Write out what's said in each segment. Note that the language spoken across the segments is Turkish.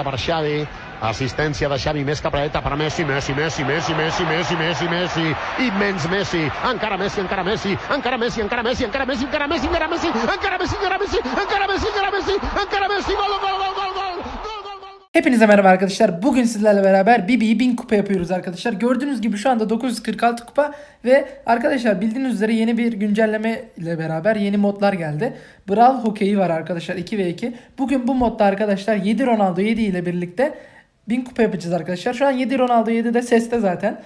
per Xavi, assistència de Xavi més cap a la dreta per Messi, Messi, Messi, Messi, Messi, Messi, Messi, Messi, immens Messi, encara Messi, encara Messi, encara Messi, encara Messi, encara Messi, encara Messi, encara Messi, encara Messi, encara Messi, encara Messi, encara Messi, encara Messi, gol, gol, gol, gol, gol. Hepinize merhaba arkadaşlar. Bugün sizlerle beraber Bibi'yi 1000 kupa yapıyoruz arkadaşlar. Gördüğünüz gibi şu anda 946 kupa ve arkadaşlar bildiğiniz üzere yeni bir güncelleme ile beraber yeni modlar geldi. Brawl hokeyi var arkadaşlar 2 ve 2. Bugün bu modda arkadaşlar 7 Ronaldo 7 ile birlikte 1000 kupa yapacağız arkadaşlar. Şu an 7 Ronaldo 7 de seste zaten.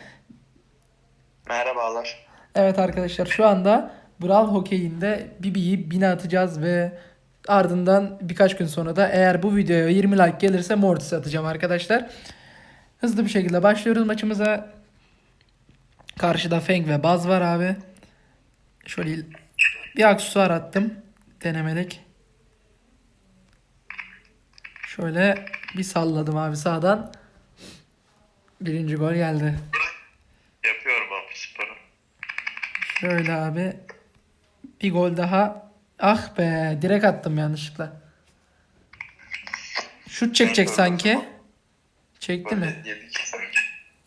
Merhabalar. Evet arkadaşlar şu anda Brawl hokeyinde Bibi'yi 1000'e atacağız ve ardından birkaç gün sonra da eğer bu videoya 20 like gelirse Mortis atacağım arkadaşlar. Hızlı bir şekilde başlıyoruz maçımıza. Karşıda Feng ve Baz var abi. Şöyle bir aksesuar attım. Denemelik. Şöyle bir salladım abi sağdan. Birinci gol geldi. Yapıyorum abi sporu. Şöyle abi. Bir gol daha. Ah be direkt attım yanlışlıkla. Şut çekecek sanki. Çekti mi?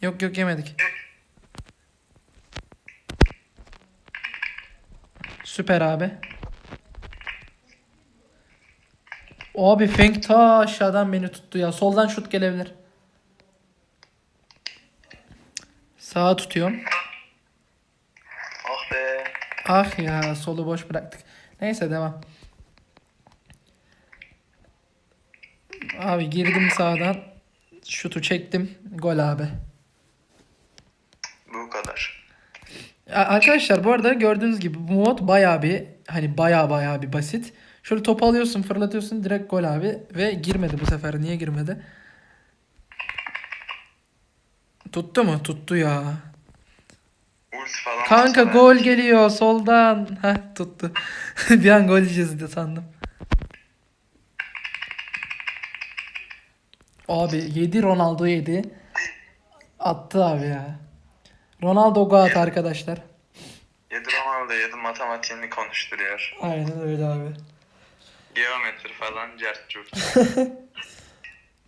Yok yok yemedik. Süper abi. Abi Feng ta aşağıdan beni tuttu ya. Soldan şut gelebilir. Sağa tutuyorum. Ah be. Ah ya solu boş bıraktık. Neyse devam. Abi girdim sağdan. Şutu çektim. Gol abi. Bu kadar. Arkadaşlar bu arada gördüğünüz gibi bu mod bayağı bir hani bayağı bayağı bir basit. Şöyle topu alıyorsun fırlatıyorsun direkt gol abi. Ve girmedi bu sefer. Niye girmedi? Tuttu mu? Tuttu ya. Ulti falan. Kanka atsana. gol geliyor soldan. Heh tuttu. bir an gol yiyeceğiz de sandım. Abi 7 Ronaldo 7. Attı abi ya. Ronaldo Goat arkadaşlar. Yedi Ronaldo yedi matematiğini konuşturuyor. Aynen öyle abi. Geometri falan cert curt.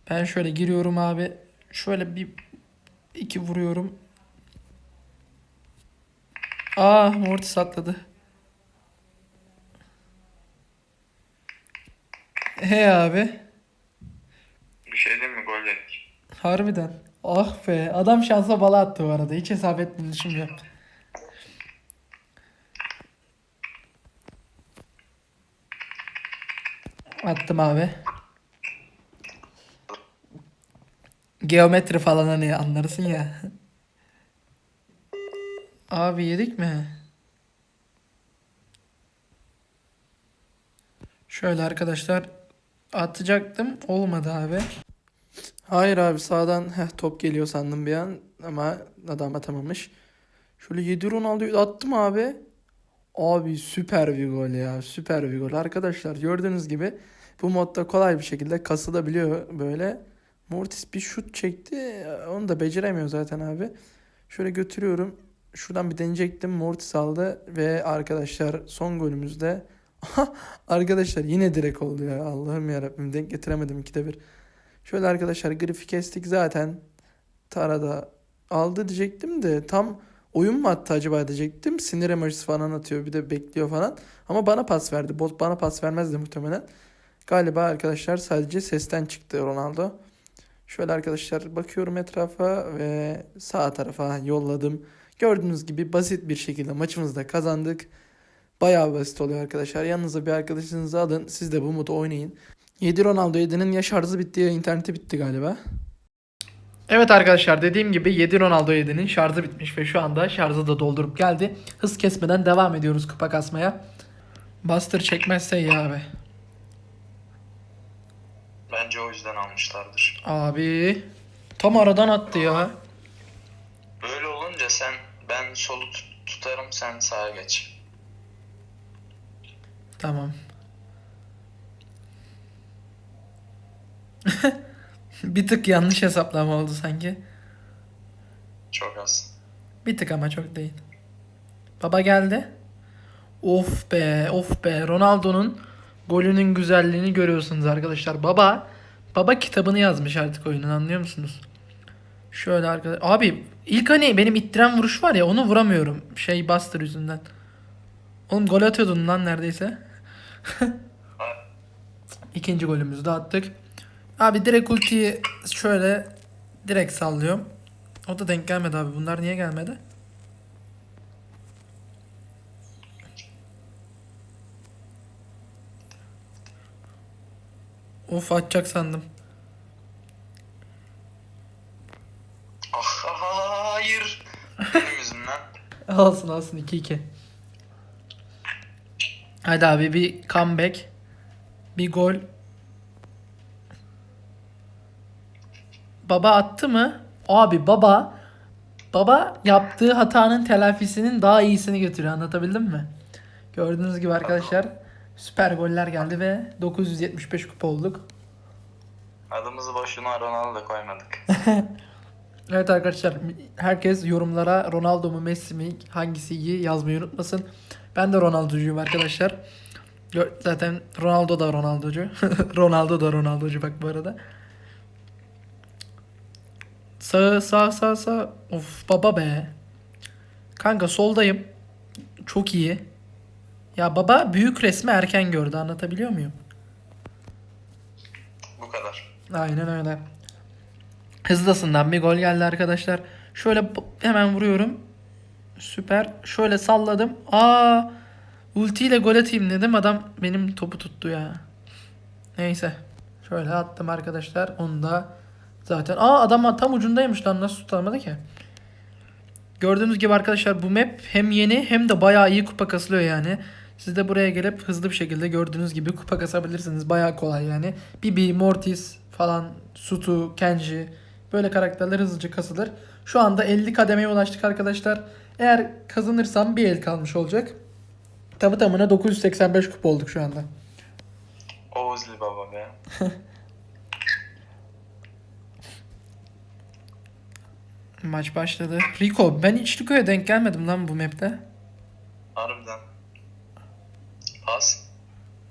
Ben şöyle giriyorum abi. Şöyle bir iki vuruyorum. Aa Mortis atladı. He abi. Bir şey diyeyim mi? Gol yedik. Harbiden. Ah be. Adam şansa bala attı bu arada. Hiç hesap ettiğini düşünmüyorum. Attım abi. Geometri falan hani anlarsın ya. Abi yedik mi? Şöyle arkadaşlar atacaktım olmadı abi. Hayır abi sağdan heh, top geliyor sandım bir an ama adam atamamış. Şöyle 7 Ronaldo'yu attım abi. Abi süper bir gol ya süper bir gol. Arkadaşlar gördüğünüz gibi bu modda kolay bir şekilde kasılabiliyor böyle. Mortis bir şut çekti onu da beceremiyor zaten abi. Şöyle götürüyorum. Şuradan bir deneyecektim. Mortis aldı ve arkadaşlar son golümüzde arkadaşlar yine direkt oldu ya. Allah'ım yarabbim denk getiremedim ikide bir. Şöyle arkadaşlar grifi kestik zaten. Tarada aldı diyecektim de tam oyun mu attı acaba diyecektim. Sinir emojisi falan atıyor bir de bekliyor falan. Ama bana pas verdi. Bot bana pas vermezdi muhtemelen. Galiba arkadaşlar sadece sesten çıktı Ronaldo. Şöyle arkadaşlar bakıyorum etrafa ve sağ tarafa yolladım. Gördüğünüz gibi basit bir şekilde maçımızı da kazandık. Bayağı basit oluyor arkadaşlar. Yanınıza bir arkadaşınızı alın. Siz de bu modu oynayın. 7 Ronaldo 7'nin ya şarjı bitti ya interneti bitti galiba. Evet arkadaşlar dediğim gibi 7 Ronaldo 7'nin şarjı bitmiş ve şu anda şarjı da doldurup geldi. Hız kesmeden devam ediyoruz kupa kasmaya. Buster çekmezse iyi abi. Bence o yüzden almışlardır. Abi tam aradan attı ya. Böyle olunca sen ben solu tut- tutarım sen sağa geç. Tamam. bir tık yanlış hesaplama oldu sanki. Çok az. Bir tık ama çok değil. Baba geldi. Of be of be Ronaldo'nun golünün güzelliğini görüyorsunuz arkadaşlar. Baba baba kitabını yazmış artık oyunun anlıyor musunuz? Şöyle arkadaş. Abi ilk hani benim ittiren vuruş var ya onu vuramıyorum. Şey Buster yüzünden. Oğlum gol atıyordun lan neredeyse. İkinci golümüzü de attık. Abi direkt ultiyi şöyle direkt sallıyorum. O da denk gelmedi abi. Bunlar niye gelmedi? Of atacak sandım. Ah, ah, hayır. Benim yüzümden. Alsın alsın 2-2. Hadi abi bir comeback. Bir gol. Baba attı mı? Abi baba baba yaptığı hatanın telafisinin daha iyisini götürüyor. Anlatabildim mi? Gördüğünüz gibi arkadaşlar süper goller geldi ve 975 kupa olduk. Adımızı boşuna Ronaldo koymadık. Evet arkadaşlar herkes yorumlara Ronaldo mu Messi mi hangisi iyi yazmayı unutmasın. Ben de Ronaldo'cuyum arkadaşlar. Zaten Ronaldo da Ronaldo'cu. Ronaldo da Ronaldo'cu bak bu arada. Sağ sağ sağ sağ. Of baba be. Kanka soldayım. Çok iyi. Ya baba büyük resmi erken gördü anlatabiliyor muyum? Bu kadar. Aynen öyle. Hızlısından bir gol geldi arkadaşlar. Şöyle hemen vuruyorum. Süper. Şöyle salladım. Aa! Ultiyle gol atayım dedim. Adam benim topu tuttu ya. Neyse. Şöyle attım arkadaşlar. Onu da zaten. Aa adam tam ucundaymış lan. Nasıl tutamadı ki? Gördüğünüz gibi arkadaşlar bu map hem yeni hem de bayağı iyi kupa kasılıyor yani. Siz de buraya gelip hızlı bir şekilde gördüğünüz gibi kupa kasabilirsiniz. Bayağı kolay yani. Bibi, Mortis falan, Sutu, Kenji böyle karakterler hızlıca kasılır. Şu anda 50 kademeye ulaştık arkadaşlar. Eğer kazanırsam bir el kalmış olacak. Tamı tamına 985 kupa olduk şu anda. Oğuzli baba be. Maç başladı. Rico ben hiç Rico'ya denk gelmedim lan bu map'te. Harbiden. Pas.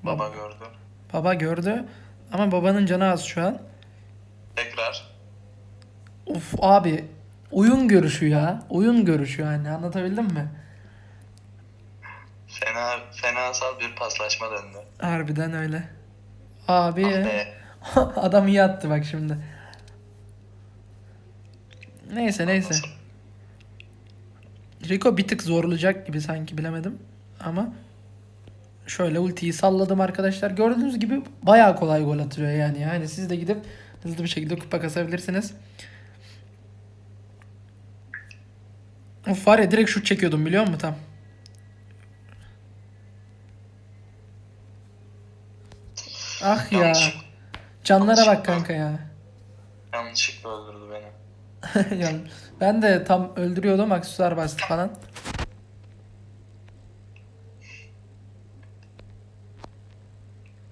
Baba gördü. Baba gördü ama babanın canı az şu an. Of abi oyun görüşü ya. Oyun görüşü yani anlatabildim mi? Fena, fenasal bir paslaşma döndü. Harbiden öyle. Abi Ah adam iyi attı bak şimdi. Neyse neyse. Rico bir tık zorlayacak gibi sanki bilemedim. Ama şöyle ultiyi salladım arkadaşlar. Gördüğünüz gibi bayağı kolay gol atıyor yani. Yani siz de gidip hızlı bir şekilde kupa kasabilirsiniz. Of var ya direkt şut çekiyordum biliyor musun tam? Ah ya. Canlara bak kanka ya. Yanlışlıkla öldürdü beni. yani ben de tam öldürüyordum aksesuar bastı falan.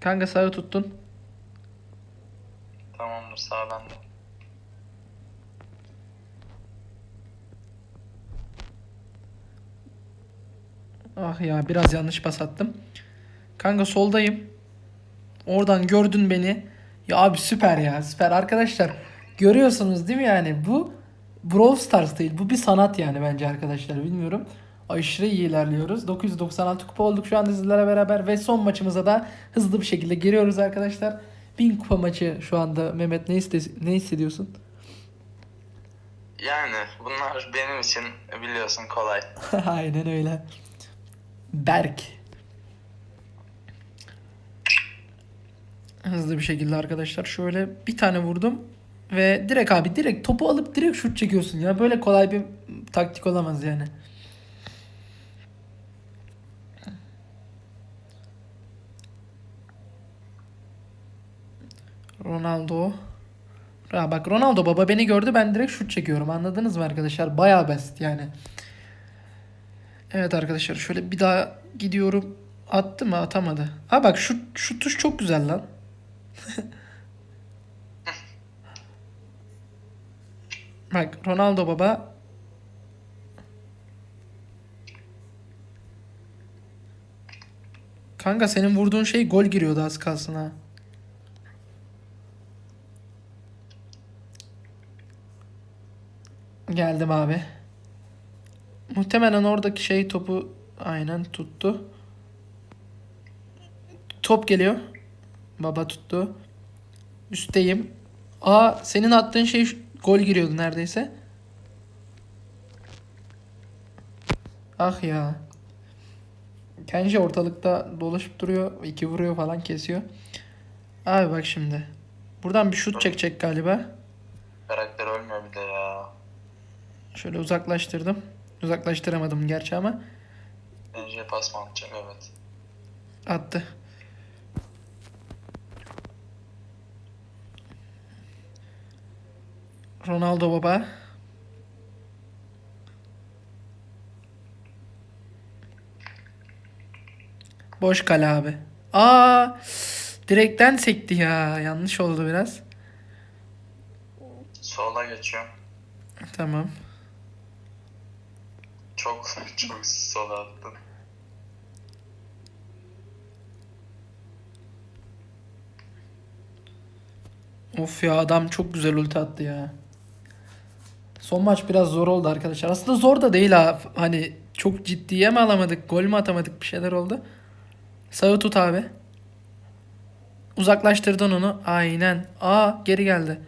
Kanka sağı tuttun. Tamamdır sağ bende. Ah ya biraz yanlış pas attım. Kanka soldayım. Oradan gördün beni. Ya abi süper ya süper. Arkadaşlar görüyorsunuz değil mi yani bu Brawl Stars değil. Bu bir sanat yani bence arkadaşlar bilmiyorum. Aşırı iyi ilerliyoruz. 996 kupa olduk şu anda sizlerle beraber ve son maçımıza da hızlı bir şekilde giriyoruz arkadaşlar. 1000 kupa maçı şu anda Mehmet ne, iste- ne hissediyorsun? Yani bunlar benim için biliyorsun kolay. Aynen öyle. Berk. Hızlı bir şekilde arkadaşlar şöyle bir tane vurdum ve direkt abi direkt topu alıp direkt şut çekiyorsun ya. Böyle kolay bir taktik olamaz yani. Ronaldo. Ya bak Ronaldo baba beni gördü ben direkt şut çekiyorum. Anladınız mı arkadaşlar? Bayağı basit yani. Evet arkadaşlar şöyle bir daha gidiyorum. Attı mı atamadı. Ha bak şu, şu tuş çok güzel lan. bak Ronaldo baba. Kanka senin vurduğun şey gol giriyordu az kalsın ha. Geldim abi. Muhtemelen oradaki şey topu aynen tuttu. Top geliyor. Baba tuttu. Üstteyim. Aa senin attığın şey gol giriyordu neredeyse. Ah ya. Kenji ortalıkta dolaşıp duruyor. iki vuruyor falan kesiyor. Abi bak şimdi. Buradan bir şut çekecek galiba. Karakter ölmüyor bir de ya. Şöyle uzaklaştırdım. Uzaklaştıramadım gerçi ama Bence pas mı atacak evet. attı. Ronaldo baba. Boş kale abi. Aa, direkten sekti ya. Yanlış oldu biraz. Sola geçiyorum. Tamam. Çok çok sola attın. Of ya adam çok güzel ulti attı ya. Son maç biraz zor oldu arkadaşlar. Aslında zor da değil ha. Hani çok ciddiye mi alamadık? Gol mü atamadık? Bir şeyler oldu. Sağı tut abi. Uzaklaştırdın onu. Aynen. Aa geri geldi.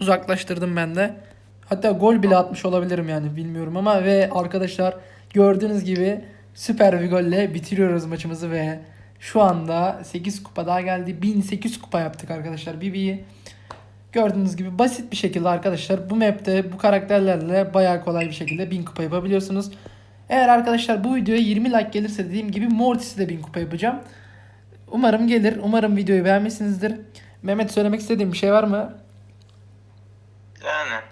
Uzaklaştırdım ben de. Hatta gol bile atmış olabilirim yani bilmiyorum ama ve arkadaşlar gördüğünüz gibi süper bir golle bitiriyoruz maçımızı ve şu anda 8 kupa daha geldi. 1008 kupa yaptık arkadaşlar BB'yi. Gördüğünüz gibi basit bir şekilde arkadaşlar bu map'te bu karakterlerle bayağı kolay bir şekilde 1000 kupa yapabiliyorsunuz. Eğer arkadaşlar bu videoya 20 like gelirse dediğim gibi Mortis'i de 1000 kupa yapacağım. Umarım gelir. Umarım videoyu beğenmişsinizdir. Mehmet söylemek istediğim bir şey var mı? Yani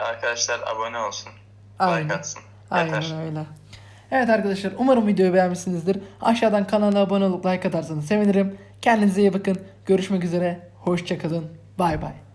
arkadaşlar abone olsun. Aynen. Like atsın. Yeter. Aynen öyle. Evet arkadaşlar umarım videoyu beğenmişsinizdir. Aşağıdan kanala abone olup like atarsanız sevinirim. Kendinize iyi bakın. Görüşmek üzere. Hoşçakalın. Bay bay.